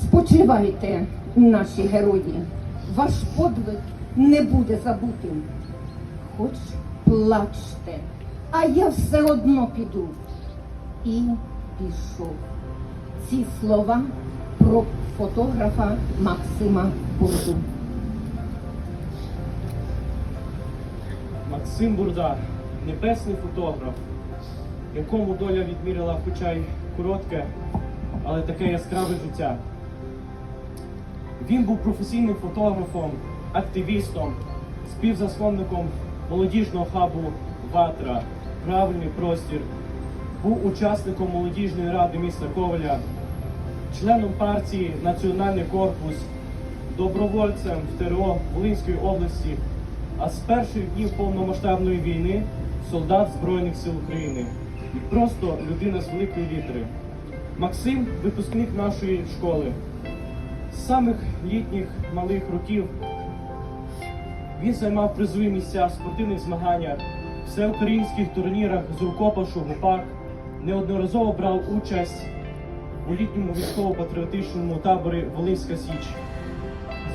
Спочивайте, наші герої. Ваш подвиг не буде забутим. Хоч плачте, а я все одно піду. І пішов. Ці слова про фотографа Максима Бурду. Максим Бурда, небесний фотограф, якому доля відміряла хоча й коротке, але таке яскраве життя. Він був професійним фотографом, активістом, співзасновником молодіжного хабу Ватра, правильний простір, був учасником молодіжної ради міста Коваля, членом партії Національний корпус, добровольцем в ТРО Волинської області, а з перших днів повномасштабної війни солдат Збройних сил України і просто людина з великої літери. Максим випускник нашої школи. З самих літніх малих років він займав призові місця в спортивних змаганнях, всеукраїнських турнірах з рукопашу ГУПАК, неодноразово брав участь у літньому військово-патріотичному таборі Волинська Січ.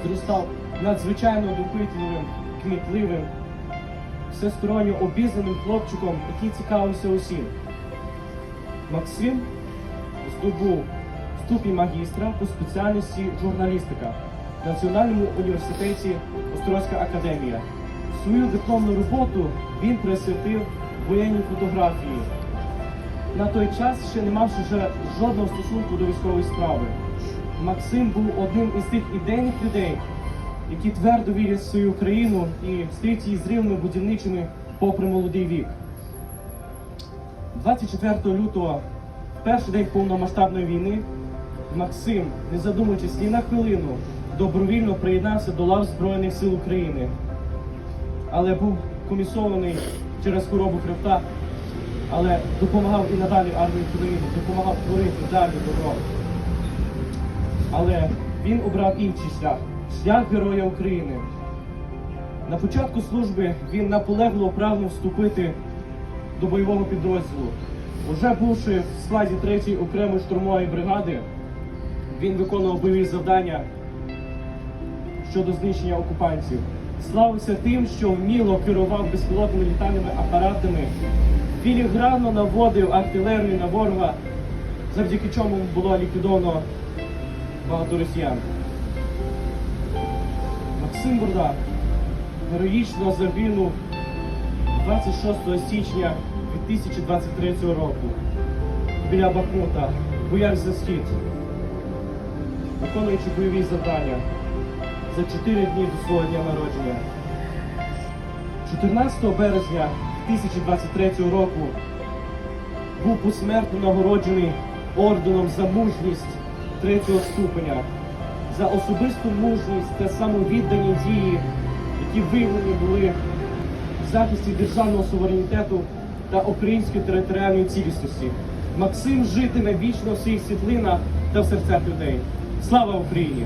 Зростав надзвичайно допитливим, кмітливим, всесторонньо обізнаним хлопчиком, який цікавився усім. Максим здобув ступінь магістра по спеціальності журналістика в Національному університеті Острозька академія. Свою дипломну роботу він присвятив воєнній фотографії. На той час ще не мавши вже жодного стосунку до військової справи. Максим був одним із тих ідейних людей, які твердо вірять в свою країну і стоять її з рівними будівничими попри молодий вік. 24 лютого, перший день повномасштабної війни, Максим, не задумуючись ні на хвилину, добровільно приєднався до лав Збройних сил України, але був комісований через хворобу хребта, але допомагав і надалі армії України, допомагав творити далі добро. Але він обрав інший шлях шлях Героя України. На початку служби він наполегливо прагнув вступити до бойового підрозділу. Уже бувши в складі 3-ї окремої штурмової бригади, він виконував бойові завдання щодо знищення окупантів. Славився тим, що вміло керував безпілотними літальними апаратами, філігранно наводив артилерію на ворога, завдяки чому було ліквідовано багато росіян. Максим Бурда героїчно загинув 26 січня 2023 року біля Бахмута, боясь за схід, виконуючи бойові завдання за 4 дні до свого дня народження. 14 березня 2023 року був посмертно нагороджений орденом за мужність третього ступеня, за особисту мужність та самовіддані дії, які виявлені були в захисті державного суверенітету та української територіальної цілісності. Максим житиме вічно в своїх світлинах та в серцях людей. Слава Україні!